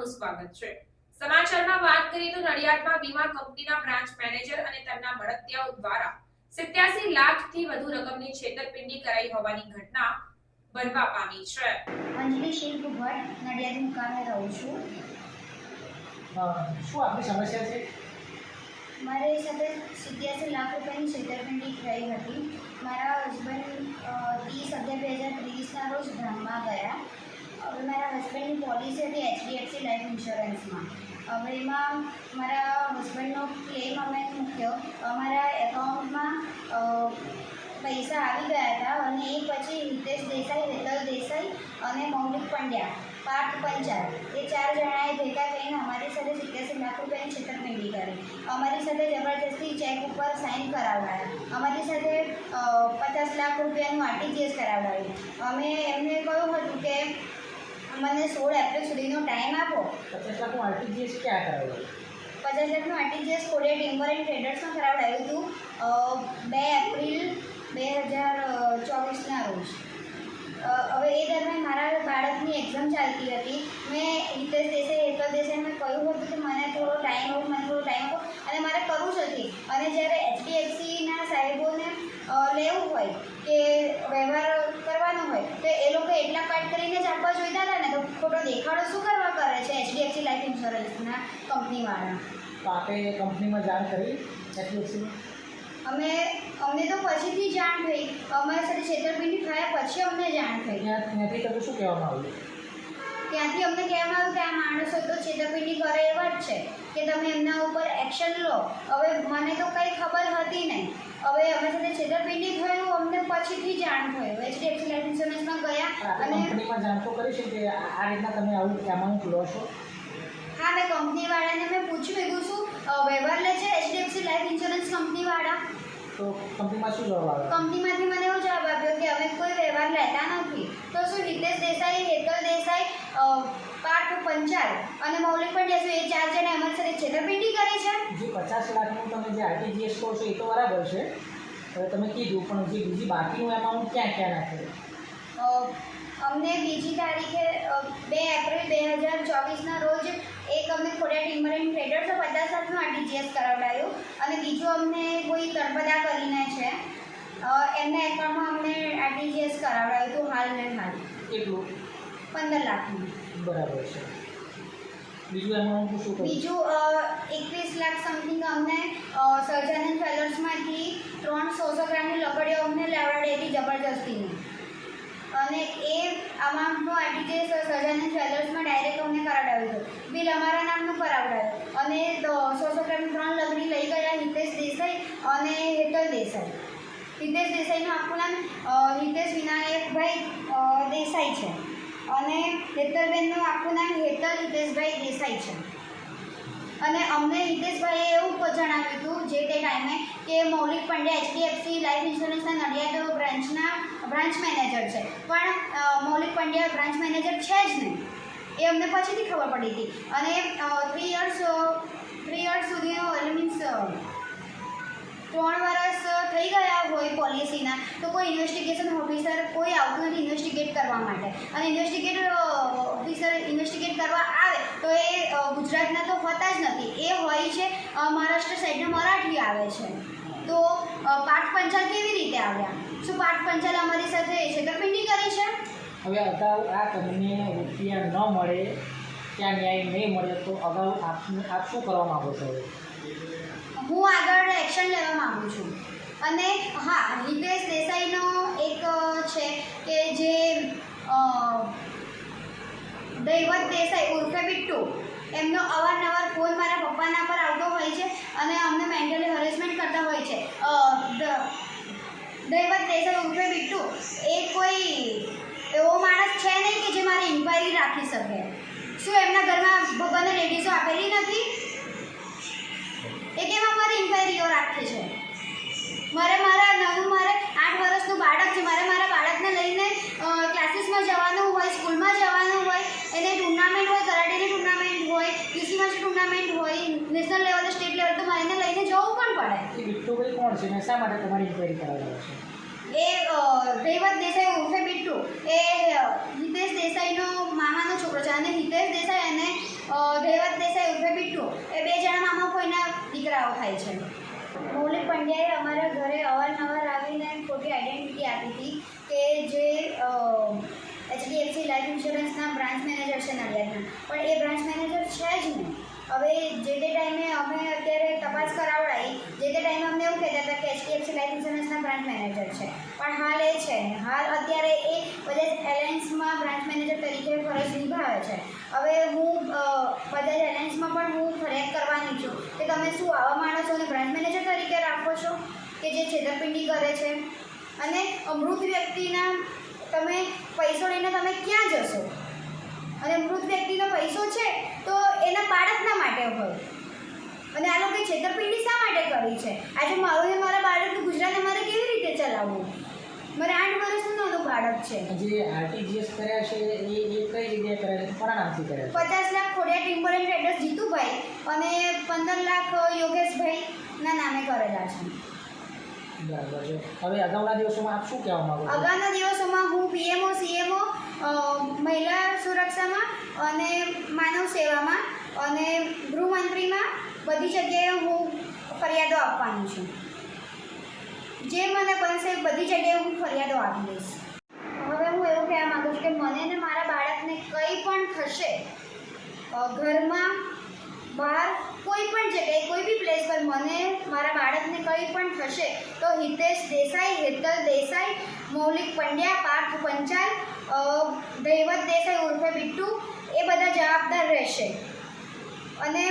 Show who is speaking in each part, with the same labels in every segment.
Speaker 1: આપનું સ્વાગત છે. સમાચારમાં વાત કરીએ તો નડિયાદમાં વીમા કંપનીના બ્રાન્ચ મેનેજર અને તેમના મળતિયાઓ દ્વારા 87 લાખથી વધુ રકમની છેતરપિંડી કરાઈ હોવાની ઘટના બનવા પામી છે.
Speaker 2: અંજલિ શિલ્પ ભટ્ટ નડિયાદ મુકામે રહું છું.
Speaker 3: શું આપની સમસ્યા છે?
Speaker 2: મારી સાથે સિત્યાસી લાખ રૂપિયાની છેતરપિંડી થઈ હતી. મારા હસબન્ડ ત્રીસ અગિયાર બે હજાર ત્રીસના રોજ ગામમાં ગયા. હવે મારા હસબન્ડની પોલિસી હતી એચડીએફસી લાઈફ ઇન્સ્યોરન્સમાં હવે એમાં મારા હસબન્ડનો ક્લેમ અમે મૂક્યો. અમારા એકાઉન્ટમાં પૈસા આવી ગયા હતા અને એ પછી હિતેશ દેસાઈ, હેતલ દેસાઈ અને મૌલિક પંડ્યા, પાર્થ પંચાલ. એ ચાર જણાએ ભેગા થઈને અમારી સાથે સિત્યાસી લાખ રૂપિયાની છેતરપિંડી કરી. અમારી સાથે જબરજસ્તી ચેક ઉપર સાઇન કરાવડાયા. અમારી સાથે પચાસ લાખ રૂપિયાનું આરટીજીએસ કરાવડાવ્યું અમે એમને કહ્યું હતું કે મને સોળ એપ્રિલ સુધીનો ટાઈમ આપો.
Speaker 3: પચાસ લાખનું આરટીજીએસ ક્યાં કરાવ્યું
Speaker 2: પચાસ લાખનું આરટીજીએસ કોડિયા ટિમ્બર એન્ડ ટ્રેડર્સમાં કરાવડાવ્યું હતું. બે એપ્રિલ બે હજાર ચોવીસના રોજ. હવે એ દરમિયાન મારા બાળકની એક્ઝામ ચાલતી હતી. મેં હિતેશ દેસાઈ હેતલ મેં કહ્યું હતું કે મને થોડો ટાઈમ આપો મને થોડો ટાઈમ આપો અને મારે કરવું જ હતી. અને જ્યારે એચડીએફસીના સાહેબોને લેવું હોય કે વ્યવહાર કરવાનો હોય. તો એ લોકો એટલા પાર્ટ કરીને જ આપવા જોઈતા હતા ને તો ખોટો દેખાડો શું કરવા કરે છે એચડીએફસી લાઈફ ઇન્સ્યોરન્સના કંપનીવાળા?
Speaker 3: તો આપે કંપનીમાં જાણ કરી એચડીએફસીની
Speaker 2: અમે અમને તો પછીથી જાણ થઈ. અમારી સાથે છેતરપિંડી થયા પછી અમને જાણ થઈ.
Speaker 3: ત્યાં ત્યાંથી તમે શું કહેવામાં આવ્યું?
Speaker 2: ત્યાંથી અમને કહેવામાં આવ્યું કે આ માણસો તો છેતરપિંડી કરે છે કે તમે એમના ઉપર એક્શન લો. હવે મને તો કંઈ ખબર હતી નહીં. હવે અમારી સાથે છેતરપિંડી થયું અમને પછીથી જાણ થયું એચડીએફસી લાઈફ ઇન્સ્યોરન્સમાં ગયા અને
Speaker 3: કંપનીમાં જાણ તો કરી છે કે આ રીતના તમે આવું એમાઉન્ટ લો છો?
Speaker 2: હા મેં કંપનીવાળાને મેં પૂછ્યું એવું શું વ્યવહાર લે છે એચડીએફસી લાઈફ ઇન્સ્યોરન્સ કંપનીવાળા
Speaker 3: તો કંપનીમાં શું જવાબ
Speaker 2: કંપનીમાંથી મને એવો જવાબ આપ્યો કે અમે કોઈ વ્યવહાર લેતા નથી. તો શું હિતેશ દેસાઈ હેતલ દેસાઈ પાર્ટ પાર્થ પંચાલ અને મૌલિક પંડ્યા શું એ ચાર એમ અમારી સાથે છેતરપિંડી કરી છે?
Speaker 3: જે પચાસ લાખનું તમે જે આરટીજીએસ કહો છો એ તો બરાબર છે. હવે તમે કીધું પણ જે બીજી બાકીનું એમાઉન્ટ ક્યાં ક્યાં નાખેલું?
Speaker 2: અમને બીજી તારીખે બે એપ્રિલ બે હજાર ચોવીસના રોજ એક અમને ખોડિયા ટિમ્બર એન્ડ ટ્રેડર્સે પચાસ લાખનું આરટીજીએસ કરાવડાયું. અને બીજું અમને કોઈ તળપદા કરીને છે. એમના એકાઉન્ટમાં અમને આરટીજીએસ કરાવડાયું હતું હાલ ને હાલ.
Speaker 3: કેટલું?
Speaker 2: પંદર લાખનું.
Speaker 3: બરાબર છે. બીજું એમાઉન્ટ શું
Speaker 2: બીજું એકવીસ લાખ સમથિંગ અમને સર્જાનંદ ફેલર્સમાંથી ત્રણ સોસો ગ્રામની લકડીઓ અમને લેવડાવી હતી જબરજસ્તીની. અને એ અમાઉન્ટનો આટી જે સર્જાનંદ જ્વેલર્સમાં ડાયરેક્ટ અમને કરાવડાવ્યું હતું. બિલ અમારા નામનું કરાવડાવ્યું અને સોસો ગ્રામની ત્રણ લગ્ન લઈ ગયા હિતેશ દેસાઈ અને હેતલ દેસાઈ. હિતેશ દેસાઈનું આખું નામ હિતેશ વિનાયકભાઈ દેસાઈ છે. અને હેતલબેનનું આખું નામ હેતલ હિતેશભાઈ દેસાઈ છે. અને અમને હિતેશભાઈએ એવું જણાવ્યું હતું જે તે ટાઈમે કે મૌલિક પંડ્યા એચડીએફસી લાઈફ ઇન્સ્યોરન્સના નડિયાદ બ્રાન્ચના, બ્રાન્ચ મેનેજર છે. પણ મૌલિક પંડ્યા બ્રાન્ચ મેનેજર છે જ નહીં. એ અમને પછીથી ખબર પડી હતી. અને થ્રી યર્સ થ્રી યર્સ સુધીનો એટલે મીન્સ ત્રણ વર્ષ થઈ ગયા હોય પોલિસીના, તો કોઈ ઇન્વેસ્ટિગેશન ઓફિસર કોઈ આવતું નથી ઇન્વેસ્ટિગેટ કરવા માટે. અને ઇન્વેસ્ટિગેટ ઓફિસર ઇન્વેસ્ટિગેટ કરવા આવે, તો એ ગુજરાતના તો હોતા જ નથી. એ હોય છે મહારાષ્ટ્ર સાઈડના મરાઠી આવે છે. તો પાઠ પંચાલ કેવી રીતે આવ્યા? શું પાઠ પંચાલ અમારી સાથે છેતરપિંડી કરી છે?
Speaker 3: હવે અગાઉ આ કંપનીને રૂપિયા ન મળે, ત્યાં ન્યાય નહીં મળે, તો અગાઉ આપને, આપ શું કરવા માગો છો?
Speaker 2: હું આગળ એક્શન લેવા માગું છું. અને હા, હિતેશ દેસાઈનો એક છે કે જે દૈવત દેસાઈ ઉર્ફે બિટ્ટુ એમનો અવારનવાર ફોન મારા પપ્પાના પર આવતો હોય છે અને અમને મેન્ટલી હરેસમેન્ટ કરતા હોય છે. દૈવત દેસાઈ ઉર્ફે બિટ્ટુ એ કોઈ એવો માણસ છે નહીં કે જે મારી ઇન્ક્વાયરી રાખી શકે. શું એમના ઘરમાં ભગવાને લેડીઝો આપેલી નથી? એ કેમ અમારી ઇન્ક્વાયરીઓ રાખે છે? મારે મારા નવું મારે આઠ વર્ષનું બાળક છે. મારે મારા બાળકને લઈને ક્લાસીસમાં જવાનું હોય સ્કૂલમાં જવાનું હોય એને ટુર્નામેન્ટ હોય કરાટેની ટુર્નામેન્ટ હોય યુસીમાં ટુર્નામેન્ટ હોય નેશનલ લેવલે સ્ટેટ લેવલે તો મારે એને લઈને જવું પણ પડે.
Speaker 3: બિટ્ટુભાઈ કોણ છે? ને શા માટે તમારી ઇન્ક્વાયરી કરાવડાવે છે?
Speaker 2: એ અ, દૈવત દેસાઈ ઉર્ફે બિટ્ટુ. એ હિતેશ દેસાઈનો મામાનો છોકરો છે. અને હિતેશ દેસાઈ અને અ, દેસાઈ ઉર્ફે બિટ્ટુ. એ બે જણા મામા કોઈના દીકરાઓ થાય છે. મૌલિક પંડ્યાએ અમારા ઘરે અવારનવાર આવીને ખોટી આઈડેન્ટિટી આપી હતી કે જે એચડીએફસી લાઈફ ઇન્સ્યોરન્સના બ્રાન્ચ મેનેજર છે નડિયાદના. પણ એ બ્રાન્ચ મેનેજર છે જ નહીં. હવે જે તે ટાઈમે અમે અત્યારે તપાસ કરાવડાવી જે તે ટાઈમે અમને એવું કહેતા હતા કે એચડીએફસી લાઈફ ઇન્સ્યોરન્સના બ્રાન્ચ મેનેજર છે. પણ હાલ એ છે. હાલ અત્યારે એ બધા એલાયન્સમાં બ્રાન્ચ મેનેજર તરીકે ફરજ નિભાવે છે. હવે હું બધા જ એલાયન્સમાં પણ હું ફરિયાદ કરવાની છું. કે તમે શું આવા માણસોને બ્રાન્ચ મેનેજર તરીકે રાખો છો? કે જે છેતરપિંડી કરે છે? અને અમૃત વ્યક્તિના તમે પૈસો લઈને તમે ક્યાં જશો? અને મૃત વ્યક્તિનો પૈસો છે તો એના બાળકના માટે હોય અને આ લોકોએ છેતરપિંડી શા માટે કરી છે? આજે મારું ને મારા બાળકનું ગુજરાત અમારે કેવી રીતે ચલાવવું? મારે આઠ વર્ષનું નાનું બાળક છે.
Speaker 3: જે આરટીજીએસ કર્યા છે એ કઈ જગ્યાએ કર્યા છે? નામથી કર્યા
Speaker 2: પચાસ lakh Khodiya timber and traders Jitubhai અને પંદર લાખ યોગેશભાઈના નામે કરેલા છે.
Speaker 3: બરાબર છે. હવે અગાઉના દિવસોમાં આપ શું કહેવા માંગો
Speaker 2: અગાઉના દિવસોમાં હું પીએમઓ સીએમઓ મહિલા સુરક્ષામાં અને માનવ સેવામાં અને ગૃહમંત્રીમાં બધી જગ્યાએ હું ફરિયાદો આપવાની છું. જે મને બનશે બધી જગ્યાએ હું ફરિયાદો આપી દઈશ. હવે હું એવું કહેવા માગું છું કે મને ને મારા બાળકને કંઈ પણ થશે ઘરમાં બહાર કોઈ પણ જગ્યાએ, કોઈ બી પ્લેસ પર મને, મારા બાળકને કંઈ પણ થશે, તો હિતેશ દેસાઈ, હેતલ દેસાઈ, મૌલિક પંડ્યા, પાર્થ પંચાલ દૈવત દેસાઈ, ઉર્ફે બિટ્ટુ, એ બધા જવાબદાર રહેશે. અને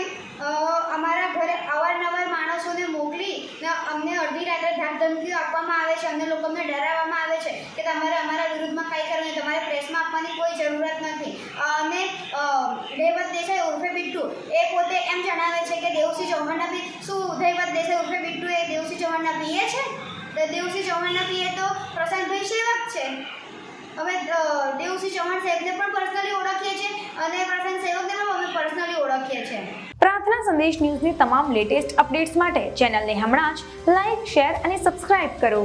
Speaker 2: અમારા ઘરે અવારનવાર માણસોને મોકલી, ને, અમને અડધી રાત્રે ધાકધમકીઓ આપવામાં આવે છે અમને લોકોને ડરાવવામાં આવે છે, કે તમારે અમારા વિરુદ્ધમાં કાંઈ કરવું તમારે આપવાની કોઈ જરૂરત નથી. અને દેવત દેસાઈ ઉર્ફે બિટ્ટુ એ પોતે એમ જણાવે છે કે દેવસિંહ ચૌહાણના બી શું દૈવત દેસાઈ ઉર્ફે બિટ્ટુ એ દેવસિંહ ચૌહાણના પીએ છે? તો દેવસિંહ ચૌહાણના પીએ તો પ્રશાંતભાઈ સેવક છે. હવે દેવસી ચૌહાણ સાહેબને પણ પર્સનલી ઓળખીએ છીએ અને પ્રશાંત સેવકને પણ અમે પર્સનલી ઓળખીએ છીએ.
Speaker 4: પ્રાર્થના સંદેશ ન્યૂઝની તમામ લેટેસ્ટ અપડેટ્સ માટે ચેનલને હમણાં જ લાઇક શેર અને સબસ્ક્રાઇબ કરો.